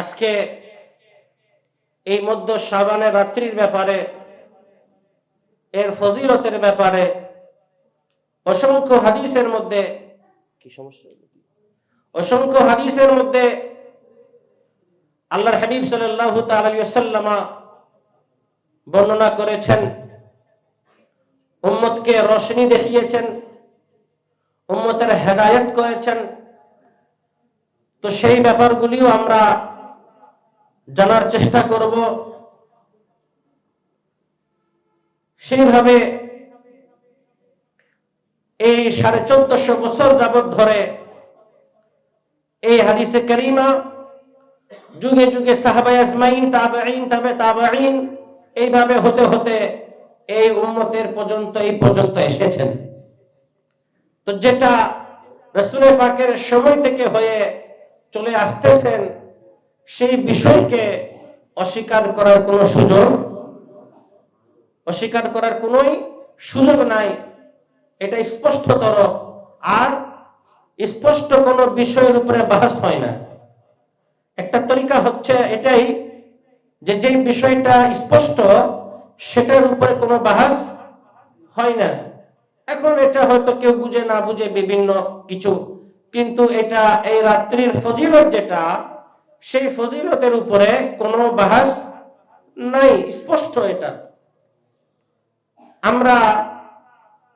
আজকে এই মধ্য সাবানের রাত্রির ব্যাপারে, এর ফজিলতের ব্যাপারে অসংখ্য হাদিসের মধ্যে, কি সমস্যা অসংখ্য হাদিসের মধ্যে আল্লাহর হাবিব আলাইহি ওয়াসাল্লামা বর্ণনা করেছেন, উম্মতকে রশনি দেখিয়েছেন, উম্মতের হেদায়েত করেছেন। তো সেই ব্যাপারগুলিও আমরা জানার চেষ্টা করব। সেইভাবে এই সাড়ে চোদ্দশো বছর যাবৎ ধরে এই হাদিসে করিমা, যুগে যুগে সাহাবাই এইভাবে হতে হতে এই উম্মতের পর্যন্ত, এই পর্যন্ত এসেছেন। তো যেটা রসুলের পাকের সময় থেকে হয়ে চলে আসতেছেন সেই বিষয়কে অস্বীকার করার কোনো সুযোগ, অস্বীকার করার কোনোই সুযোগ নাই। এটা স্পষ্টতর। আর স্পষ্ট কোনো বিষয়ের উপরে বাহাস হয় না। একটা তরিকা হচ্ছে এটাই যে যেই বিষয়টা স্পষ্ট, সেটার উপরে কোনো বাহাস হয় না। এখন এটা হয়তো কেউ বুঝে না বুঝে বিভিন্ন কিছু। কিন্তু এটা এই রাত্রির ফজিলত যেটা সেই ফজিলতের উপরে কোনো বাহাস নাই। স্পষ্ট এটা। আমরা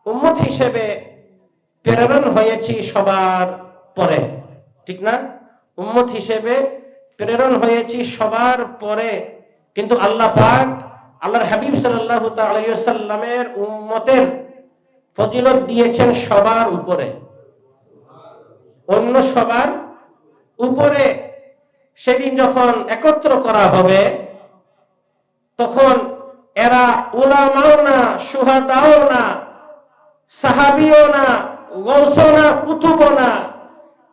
উম্মত হিসেবে প্রেরণ হয়েছি সবার পরে। ঠিক না? উম্মত হিসেবে প্রেরণ হয়েছি সবার পরে। কিন্তু আল্লাহ পাক আল্লাহর হাবিব সাল্লাল্লাহু তাআলা সাল্লামের উম্মতের ফজিলত দিয়েছেন সবার উপরে। অন্য সবার উপরে। সেদিন যখন একত্র করা হবে, তখন এরা উলামাও না সুহাদাও না, সাহাবিও না, গৌসও না, কুতুবও না।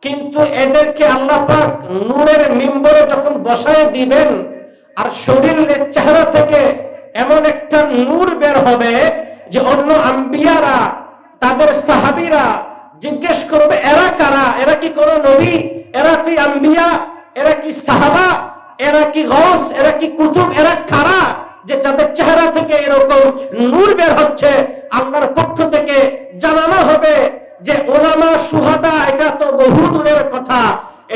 কিন্তু এদেরকে আল্লাহ পাক নূরের মিম্বরে যখন বসায় দিবেন, আর শরীরের চেহারা থেকে এমন একটা নূর বের হবে যে অন্য আম্বিয়ারা, তাদের সাহাবিরা জিজ্ঞেস করবে, এরা কারা? এরা কি কোন নবী? এরা কি আম্বিয়া? এরা কি সাহাবা? এরা কি গস? এরা কি কুতুব? এরা কারা? যে যাদের চেহারা থেকে এরকম নূর বের হচ্ছে, আল্লাহর পক্ষ থেকে জানানো হবে যে ওলামা, সুহাদা, এটা তো বহু দূরের কথা।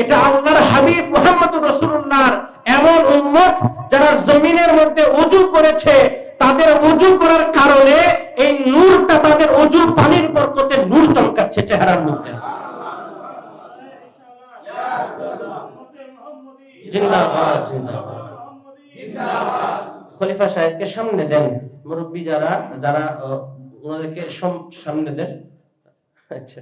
এটা আল্লাহর হাবিব মোহাম্মদ রসুল্লাহর এমন উম্মত যারা জমিনের মধ্যে উজু করেছে, তাদের উজু করার কারণে এই নূরটা তাদের উজু পানির বরকতে নূর চমকাচ্ছে চেহারার মধ্যে। জিন্দাবাদ জিন্দাবাদ। খলিফা সাহেবকে সামনে দেন। মুরব্বী যারা যারা ওনাদেরকে সামনে দেন। আচ্ছা।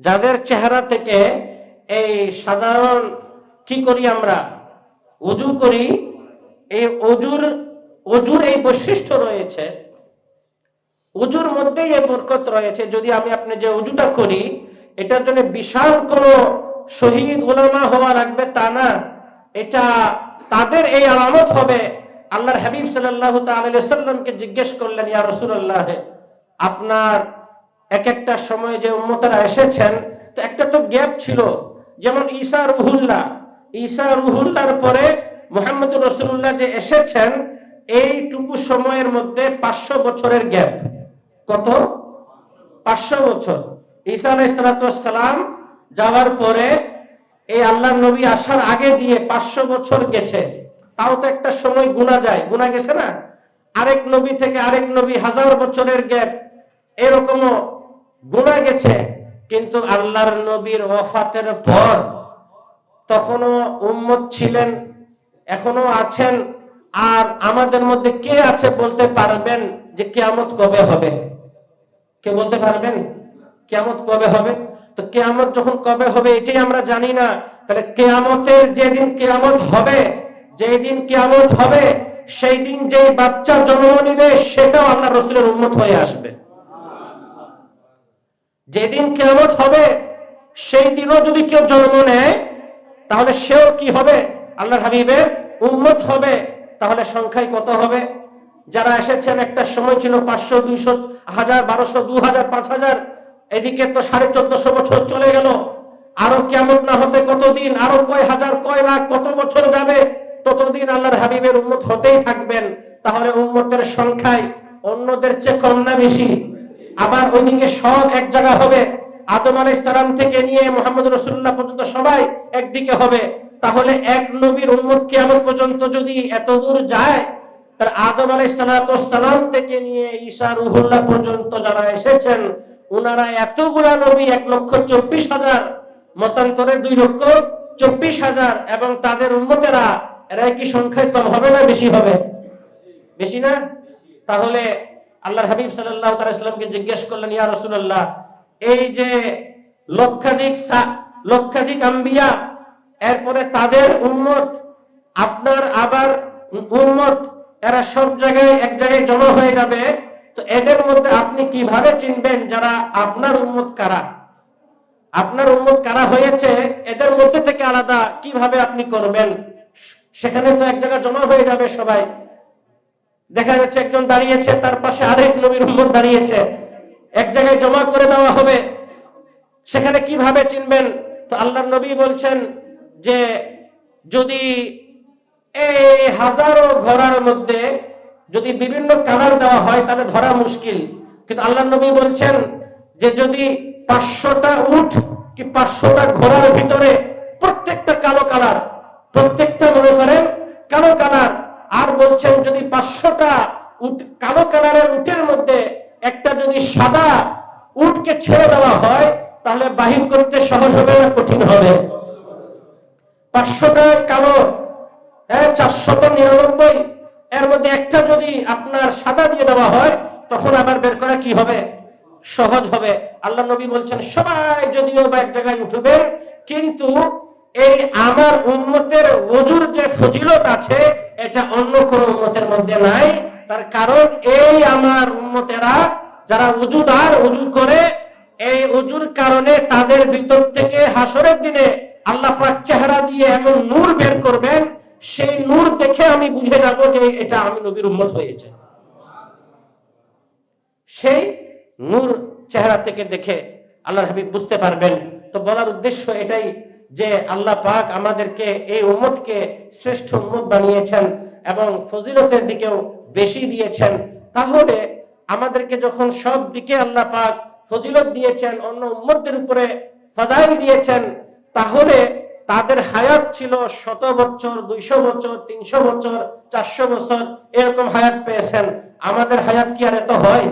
যাদের চেহারা থেকে এই সাধারণ কি করি আমরা? অজু করি, এই অজুর অজুর এই বৈশিষ্ট্য রয়েছে। অজুর মধ্যেই এই বরকত রয়েছে। যদি আমি আপনি যে অজুটা করি এটার জন্য বিশাল কোনো শহীদ ওলামা হওয়া লাগবে তা না। এটা তাদের এই আলামত হবে। আল্লাহর হাবিব সাল্লাল্লাহু তাআলা সাল্লামকে জিজ্ঞেস করলেন, ইয়া রাসূলুল্লাহ, আপনার এক একটা সময় যে উম্মতরা এসেছেন, তো একটা তো গ্যাপ ছিল। যেমন ঈসা রুহুল্লাহ, ঈসা রুহুল্লাহর পরে মোহাম্মদ রসুল্লাহ যে এসেছেন, এইটুকু সময়ের মধ্যে পাঁচশো বছরের গ্যাপ। কত? পাঁচশো বছর। ঈসা আলাইসালাম যাওয়ার পরে এই আল্লাহ নবী আসার আগে দিয়ে পাঁচশো বছর গেছে। তাও তো একটা সময় গুণা যায়। গুণা গেছে না? আরেক নবী থেকে আরেক নবী হাজার বছরের গ্যাপ। এরকমও গুণা গেছে। কিন্তু আল্লাহর নবীর ওয়াফাতের পর তখনও উম্মত ছিলেন এখনও আছেন। আর আমাদের মধ্যে কে আছে বলতে পারবেন যে কেয়ামত কবে হবে? কে বলতে পারবেন? কেয়ামত কবে হবে? তো কেয়ামত যখন কবে হবে এটাই আমরা জানি না। তাহলে কেয়ামতের যেদিন কেয়ামত হবে যেই দিন কেয়ামত হবে সেই দিন যে বাচ্চা জন্ম নিবে, সেটাও আল্লাহ রসুলের উন্মত হয়ে আসবে। যেদিন কেয়ামত হবে, সেই দিনও যদি কেউ জন্ম নেয়, তাহলে সেও কি হবে? আল্লাহর হাবিবের উন্মত হবে। তাহলে সংখ্যায় কত হবে? যারা এসেছেন, একটা সময় ছিল পাঁচশো, দুইশো, হাজার, বারোশো দু হাজার পাঁচ হাজার এদিকে তো সাড়ে চোদ্দশো বছর চলে গেল। আরও কেমন না হতে কতদিন, আরও কয় হাজার কয় লাখ কত বছর যাবে, ততদিন আল্লাহর হাবিবের উম্মত হতেই থাকবেন। তাহলে উম্মতের সংখ্যায় অন্যদের চেয়ে কম না বেশি? আবার ওইদিকে সব এক জায়গা হবে। আদম আলাই সালাম থেকে নিয়ে মোহাম্মদ রসুল্লাহ পর্যন্ত সবাই একদিকে হবে। তাহলে এক নবীর উম্মত কেমন পর্যন্ত যদি এত দূর যায় তার আদম আলাই সালাম থেকে নিয়ে ঈশা রুহুল্লাহ পর্যন্ত যারা এসেছেন ওনারা এতগুলা নবী এক লক্ষ চব্বিশ হাজার, মতান্তরে দুই লক্ষ চব্বিশ হাজার এবং তাদের উন্মতেরা এরা কি সংখ্যায় কম হবে না বেশি হবে? বেশি না? তাহলে আল্লাহর হাবিব সাল্লাহ তালামকে জিজ্ঞেস করলেন, ইয়া রসুল্লাহ এই যে লক্ষাধিক লক্ষাধিক আম্বিয়া, এরপরে তাদের উন্মত আপনার আবার উন্মত এরা সব জায়গায় এক জায়গায় জমা হয়ে যাবে তো এদের মধ্যে আপনি কীভাবে চিনবেন যারা আপনার উন্মত কারা? আপনার উন্মত কারা হয়েছে, এদের মধ্যে থেকে আলাদা কীভাবে আপনি করবেন? সেখানে তো এক জায়গায় জমা হয়ে যাবে সবাই। দেখা যাচ্ছে একজন দাঁড়িয়েছে, তার পাশে আরেক নবীর উম্মত দাঁড়িয়েছে। এক জায়গায় জমা করে দেওয়া হবে। সেখানে কীভাবে চিনবেন? তো আল্লাহ নবী বলছেন যে, যদি এই হাজারো ঘোড়ার মধ্যে যদি বিভিন্ন কালার দেওয়া হয়, তাহলে ধরা মুশকিল। কিন্তু আল্লাহ নবী বলছেন যে যদি পাঁচশোটা উঠ কি পাঁচশোটা ঘোড়ার ভিতরে প্রত্যেকটা কালো কালার, প্রত্যেকটা মনে করেন কালো কালার, আর বলছেন যদি পাঁচশোটা উট কালো কালারের উটের মধ্যে একটা যদি সাদা উটকে ছেড়ে দেওয়া হয়, তাহলে বাহির করতে সহজ হবে না কঠিন হবে? পাঁচশোটা কালো হ্যাঁ চারশত নিরানব্বই, এর মধ্যে একটা যদি আপনার সাদা দিয়ে দেওয়া হয় তখন আবার বের করা কি হবে? সহজ হবে। আল্লাহ নবী বলছেন, সবাই যদিও বা এক জায়গায় উঠবেন কিন্তু এই আমার উন্মতের ওজুর যে ফজিলত আছে, এটা অন্য কোন উন্মতের মধ্যে নাই। তার কারণ এই আমার উন্মতেরা যারা উজুদার, উজু করে, এই উজুর কারণে তাদের ভিতর থেকে হাসরের দিনে আল্লাহ পাক চেহারা দিয়ে এমন নূর বের করবেন। সেই নূর দেখে আমি বুঝে যাব যে এটা আমি নবীর উম্মত হয়েছে। সেই নূর চেহারা থেকে দেখে আল্লাহর হাবিব বুঝতে পারবেন। তো বলার উদ্দেশ্য এটাই যে আল্লাহ পাক আমাদেরকে এই উম্মতকে শ্রেষ্ঠ উম্মত বানিয়েছেন এবং ফজিলতের দিকেও বেশি দিয়েছেন। তাহলে আমাদেরকে যখন সব দিকে আল্লাহ পাক ফজিলত দিয়েছেন, অন্য উম্মতদের উপরে ফাদাইল দিয়েছেন, তাহলে তাদের হায়াত ছিল শত বছর, দুইশো বছর, তিনশো বছর, চারশো বছর এরকম হায়াত পেয়েছেন। আমাদের হায়াত কি আর এত হয়?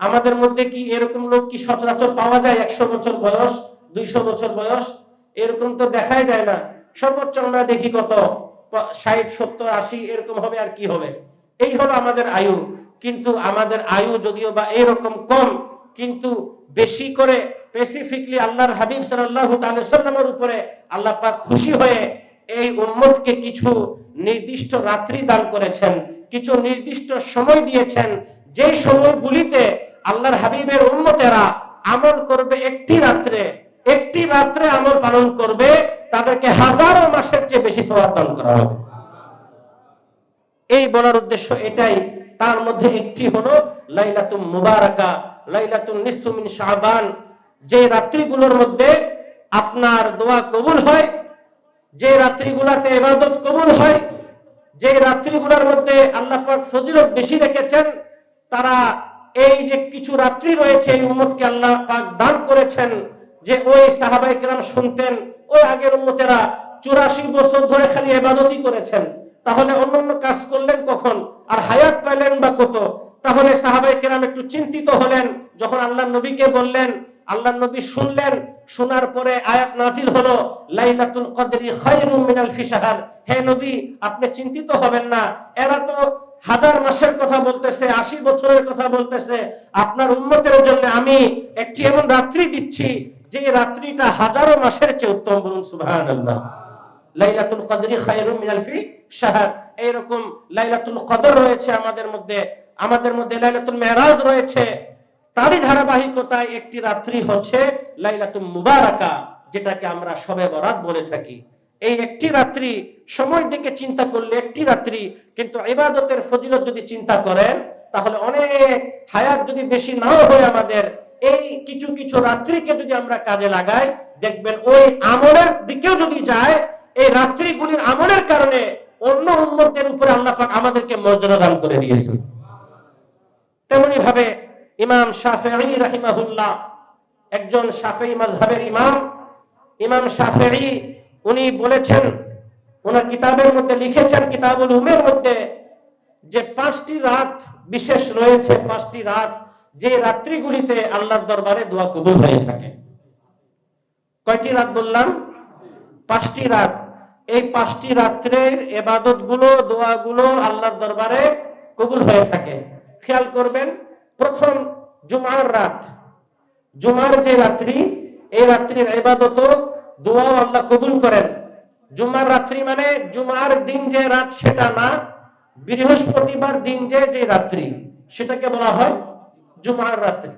আমাদের মধ্যে কি এরকম লোক কি সচরাচর পাওয়া যায়? একশো বছর বয়স, দুইশো বছর বয়স? এরকম তো দেখাই যায় না। সর্বোচ্চ আমরা দেখি কত? ষাট, সত্তর, আশি, এরকম হবে আর কি হবে? এই হলো আমাদের আয়ু। কিন্তু আমাদের আয়ু যদিও বা এরকম কম, কিন্তু বেশি করে স্পেসিফিকলি আল্লাহর হাবিব সাল্লামের উপরে আল্লাহ পাক খুশি হয়ে এই উম্মতকে কিছু নির্দিষ্ট রাত্রি দান করেছেন, কিছু নির্দিষ্ট সময় দিয়েছেন। যেই সময়গুলিতে আল্লাহর হাবিবের উম্মতেরা আমল করবে একটি রাত্রে একটি রাত্রে আমল পালন করবে, তাদেরকে হাজারো মাসের চেয়ে বেশি সওয়াব দান করা হবে। এই বলার উদ্দেশ্য এটাই। তার মধ্যে একটি হলো লাইলাতুম মুবারাকা, লাইলাতুন নিসফু মিন শাবান। যে রাত্রিগুলোর মধ্যে আপনার দোয়া কবুল হয়, যে রাত্রিগুলাতে ইবাদত কবুল হয়, যে রাত্রিগুলোর মধ্যে আল্লাহ পাক ফজিলত বেশি রেখেছেন, তারা এই যে কিছু রাত্রি রয়েছে, এই উম্মতকে আল্লাহ পাক দান করেছেন যে ওই সাহাবাই কেরাম শুনতেন, ওই আগের উম্মতেরা চুরাশি বছর ধরে খালি এবাদতই করেছেন। তাহলে অন্য অন্য কাজ করলেন কখন? আর হায়াত পাইলেন বা কত? তাহলে সাহাবাই কেরাম একটু চিন্তিত হলেন, যখন আল্লাহ নবীকে বললেন আল্লাহ নবী শুনলেন, শোনার পরে আয়াত নাজিল হলো, লাইলাতুল কদরি খায়রুম মিনাল ফিশাহার। হে নবী, আপনি চিন্তিত হবেন না, এরা তো হাজার মাসের কথা বলতেছে, আশি বছরের কথা বলতেছে। আপনার উন্মতের জন্য আমি একটি এমন রাত্রি দিচ্ছি, যে রাত্রিটা হাজারো মাসের চেয়ে উত্তম বলুন, সুবহানাল্লাহ। লাইলাতুল কদরি খায়রুম শাহর। এইরকম লাইলাতুল কদর রয়েছে আমাদের মধ্যে আমাদের মধ্যে লাইলাতুল মেরাজ রয়েছে। তারই ধারাবাহিকতায় একটি রাত্রি হচ্ছে লাইলাতুল মুবারাকা, যেটাকে আমরা সবে বরাত বলে থাকি। এই একটি রাত্রি সময় দিকে চিন্তা করলে একটি রাত্রি, কিন্তু ইবাদতের ফজিলত যদি চিন্তা করেন, তাহলে অনেক হায়াত যদি বেশি নাও হয় আমাদের, এই কিছু কিছু রাত্রিকে যদি আমরা কাজে লাগাই, দেখবেন ওই আমলের দিকেও যদি যায়, এই রাত্রিগুলির আমলের কারণে অন্য উন্মতের উপরে আল্লাহ পাক আমাদেরকে মর্যাদা দান করে দিয়েছেন তেমনি ভাবে ইমাম শাফেঈ রাহিমাহুল্লাহ, একজন শাফেঈ মাযহাবের ইমাম ইমাম শাফেঈ উনি বলেছেন ওনার কিতাবের মধ্যে লিখেছেন, কিতাবুল উমের মধ্যে যে পাঁচটি রাত বিশেষ রয়েছে, পাঁচটি রাত যে রাত্রিগুলিতে আল্লাহর দরবারে দোয়া কবুল হয়ে থাকে। কয়টি রাত বললাম? পাঁচটি রাত। এই পাঁচটি রাত্রের এবাদতগুলো দোয়া গুলো আল্লাহর দরবারে কবুল হয়ে থাকে। খেয়াল করবেন, প্রথম জুমার রাত। জুমার যে রাত্রি, এই রাত্রির এবাদত, দোয়াও আল্লাহ কবুল করেন। জুমার রাত্রি মানে জুমার দিন যে রাত, সেটা না। বৃহস্পতিবার দিন যে যে রাত্রি, সেটাকে বলা হয় জুমার রাত্রি।